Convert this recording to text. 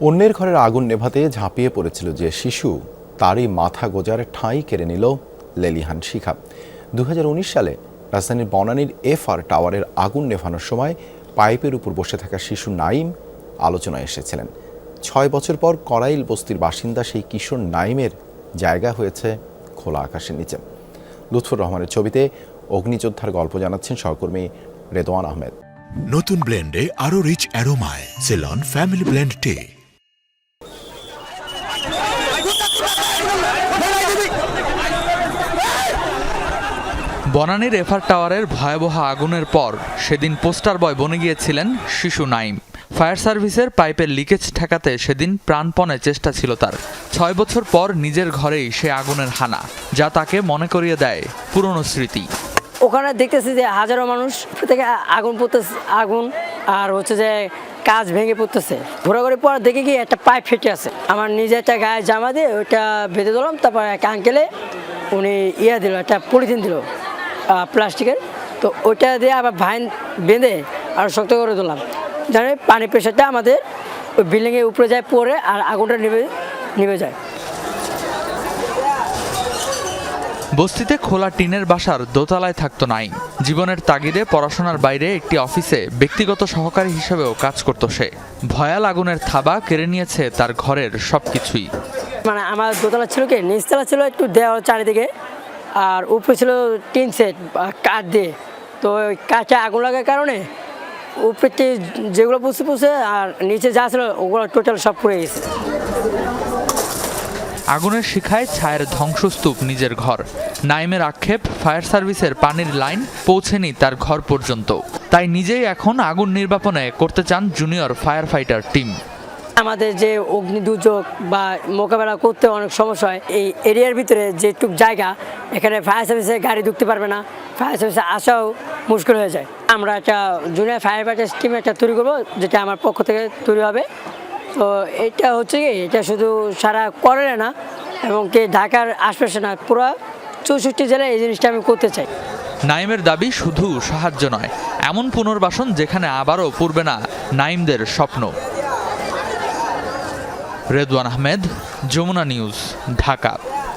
অন্যের ঘরের আগুন নেভাতে ঝাঁপিয়ে পড়েছিল যে শিশু, তারই মাথা গোজার ঠাঁই কেড়ে নিল লেলিহান শিখা। দুহাজার উনিশ সালে রাজধানীর বনানীর এফআর টাওয়ারের আগুন নেভানোর সময় পাইপের উপর বসে থাকা শিশু নাইম আলোচনায় এসেছিলেন। ছয় বছর পর করাইল বস্তির বাসিন্দা সেই কিশোর নাইমের জায়গা হয়েছে খোলা আকাশের নিচে। লুৎফুর রহমানের ছবিতে অগ্নিযোদ্ধার গল্প জানাচ্ছেন সহকর্মী রেদওয়ান আহমেদ। নতুন ব্লেন্ডে আরও রিচ অ্যারোমায় সেলন ফ্যামিলি ব্লেন্ড টে বনানীর এফআর টাওয়ারের ভয়াবহ আগুনের পর সেদিন পোস্টার বয় বনে গিয়েছিলেন শিশু নাইম। ফায়ার সার্ভিসের পাইপের লিকেজ ঠেকাতে সেদিন প্রাণপণে চেষ্টা ছিল তার। ছয় বছর পর নিজের ঘরেই সে আগুনের হানা, যা তাকে মনে করিয়ে দেয় পুরনো স্মৃতি। ওখানে দেখতেছি যে হাজারো মানুষ থেকে আগুন পড়তেছে আগুন আর হচ্ছে যে কাজ ভেঙে পড়তেছে ঘোরাঘুরি পর দেখে কি একটা পাইপ ফেটে আছে। আমার নিজে একটা গায়ে জামা দিয়ে ওইটা বেঁধে দিলাম, তারপর এক আঙ্কেলে উনি ইয়ে দিল, একটা পলিথিন দিল। প্লাস্টিকের। তো ওইটা দিয়ে আবার ভাইন বেঁধে আর শক্ত করে দিলাম জানে পানি প্রেশারটা আমাদের ওই বিল্ডিংয়ের উপরে যায় পরে আর আগুনটা নিভে নিভে যায়। বস্তিতে খোলা টিনের বাসার দোতলায় থাকতো নাই জীবনের তাগিদে পড়াশোনার বাইরে একটি অফিসে ব্যক্তিগত সহকারী হিসেবেও কাজ করত সে। ভয়াল আগুনের থাবা কেড়ে নিয়েছে তার ঘরের সবকিছুই। মানে আমার দোতলা ছিল কি? নিচতলা ছিল একটু দেওয়াল চারিদিকে। আর উপরে ছিল টিন সেট কাঠ দিয়ে। তো কাঠে আগুন লাগার কারণে উপরে যেগুলো পুষে পুষে আর নিচে যা ছিল ওগুলো টোটাল সব পুড়ে গেছে। আগুনের শিখায় ছায়ের ধ্বংসস্তূপ নিজের ঘর। নাইমের আক্ষেপ, ফায়ার সার্ভিসের পানির লাইন পৌঁছেনি তার ঘর পর্যন্ত। তাই নিজেই এখন আগুন নির্বাপনে করতে চান জুনিয়র ফায়ার ফাইটার টিম। আমাদের যে অগ্নি দুর্যোগ বা মোকাবেলা করতে অনেক সমস্যা হয়, এই এরিয়ার ভিতরে যেটুক জায়গা, এখানে ফায়ার সার্ভিসে গাড়ি ঢুকতে পারবে না ফায়ার সার্ভিসে আসাও মুশকিল হয়ে যায়। আমরা একটা জুনিয়র ফায়ার ফাইটার স্কিম একটা তৈরি করব, যেটা আমার পক্ষ থেকে তৈরি হবে। তো এটা হচ্ছে কি, এটা শুধু সারা করে না, এবং কি ঢাকার আশপাশে না, পুরো চৌষট্টি জেলায় এই জিনিসটা আমি করতে চাই। নাইমের দাবি শুধু সাহায্য নয়, এমন পুনর্বাসন যেখানে আবারও পূর্বে না নাইমদের স্বপ্ন। রেদওয়ান আহমেদ যমুনা নিউজ ঢাকা।